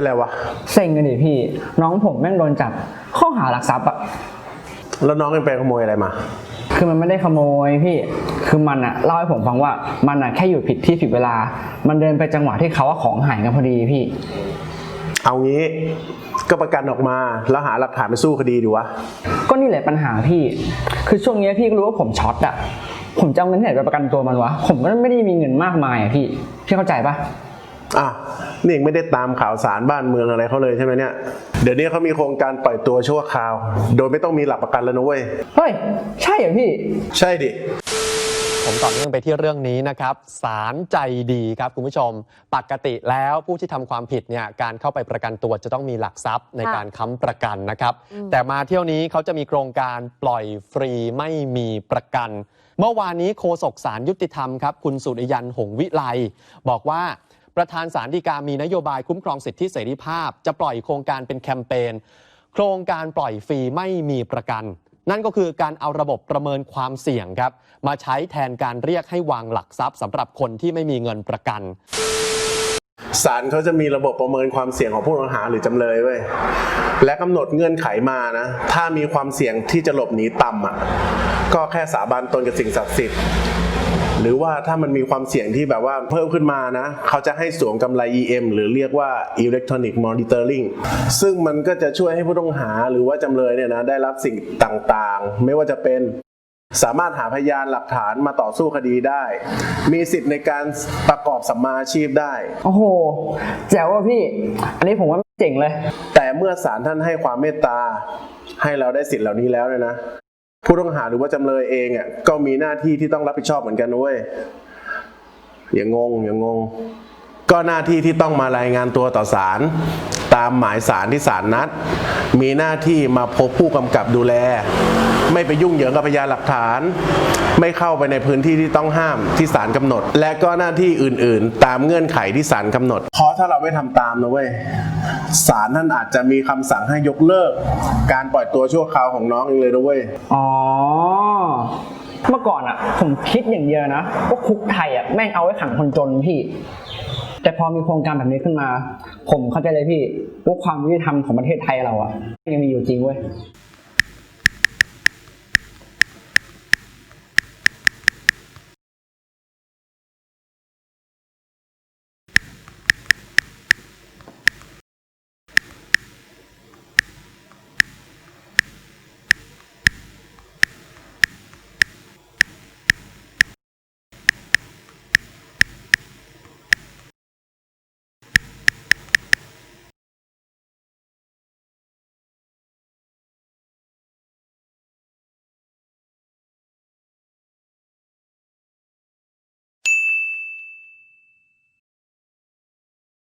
เป็นไรวะ เซ็งกันดิพี่ น้องผมแม่งโดนจับ ข้อหารักทรัพย์อะแล้วน้องยังไปขโมยอะไรมา คือมันไม่ได้ขโมยพี่ คือมันอะเล่าให้ผมฟังว่ามันอะแค่อยู่ผิดที่ผิดเวลา มันเดินไปจังหวะที่เขาว่าของหายกันพอดีพี่ เอางี้ก็ประกันออกมา แล้วหาหลักฐานไปสู้คดีดีวะ ก็นี่แหละปัญหาพี่ คือช่วงนี้พี่ก็รู้ว่าผมช็อตอะผมจะเอาเงินที่ไหนไปประกันตัวมันวะ ผมก็ไม่ได้มีเงินมากมายอะพี่ พี่เข้าใจปะอะ นี่เองไม่ได้ตามข่าวสารบ้านเมืองอะไรเขาเลยใช่ไหมเนี่ย เดี๋ยวนี้เขามีโครงการปล่อยตัวชั่วคราว โดยไม่ต้องมีหลักประกันแล้วนะเว้ย เฮ้ย ใช่เหรอพี่ ใช่ดิ ผมต่อเนื่องไปที่เรื่องนี้นะครับศาลใจดีครับคุณผู้ชม ปกติแล้วผู้ที่ทำความผิดเนี่ยการเข้าไปประกันตัวจะต้องมีหลักทรัพย์ในค่ะการค้ำประกันนะครับอืมแต่มาเที่ยวนี้เขาจะมีโครงการปล่อยฟรีไม่มีประกัน เมื่อวานนี้โฆษกสารยุติธรรมครับ คุณสุริยันหงวิไลบอกว่า ประธานสารดีกามีนโยบายคุ้มครองสิทธิเสรีภาพ จะปล่อยโครงการเป็นแคมเปญโครงการปล่อยฟรีไม่มีประกัน นั่นก็คือการเอาระบบประเมินความเสี่ยงครับ มาใช้แทนการเรียกให้วางหลักทรัพย์สำหรับคนที่ไม่มีเงินประกันศาลเขาจะมีระบบประเมินความเสี่ยงของผู้ต้องหาหรือจำเลยเว้ย และกำหนดเงื่อนไขมานะ ถ้ามีความเสี่ยงที่จะหลบหนีต่ำอะ ก็แค่สาบานตนกับสิ่งศักดิ์สิทธิ์ หรือว่าถ้ามันมีความเสี่ยงที่แบบว่าเพิ่มขึ้นมานะ เขาจะให้สวมกำไร EM หรือเรียกว่า Electronic Monitoring ซึ่งมันก็จะช่วยให้ผู้ต้องหาหรือว่าจำเลยเนี่ยนะได้รับสิ่งต่างๆ ไม่ว่าจะเป็นสามารถหาพยานหลักฐานมาต่อสู้คดีได้ มีสิทธิ์ในการประกอบสัมมาอาชีพได้ โอ้โห แจ๋วว่ะพี่ อันนี้ผมว่าเจ๋งเลย แต่เมื่อศาลท่านให้ความเมตตา ให้เราได้สิทธิ์เหล่านี้แล้วเนี่ยนะ ผู้ต้องหาหรือว่าจำเลยเองอะก็มีหน้าที่ที่ต้องรับผิดชอบเหมือนกันนะเว้ยอย่างงงอย่างงง ก็หน้าที่ที่ต้องมารายงานตัวต่อศาลตามหมายศาลที่ศาลนัด มีหน้าที่มาพบผู้กำกับดูแล ไม่ไปยุ่งเหยิงกับพยานหลักฐาน ไม่เข้าไปในพื้นที่ที่ต้องห้ามที่ศาลกำหนด และก็หน้าที่อื่นๆ ตามเงื่อนไขที่ศาลกำหนดเพราะถ้าเราไม่ทำตามนะเว้ย ศาลท่านอาจจะมีคำสั่งให้ยกเลิก การปล่อยตัวชั่วคราวของน้องเองเลยด้วยอ๋อ เมื่อก่อนอะผมคิดอย่างเดียวนะว่าคุกไทยอะแม่งเอาไว้ขังคนจนพี่ แต่พอมีโครงการแบบนี้ขึ้นมา ผมเข้าใจเลยพี่ว่าความยุติธรรมของประเทศไทยเราอะยังมีอยู่จริงเว้ย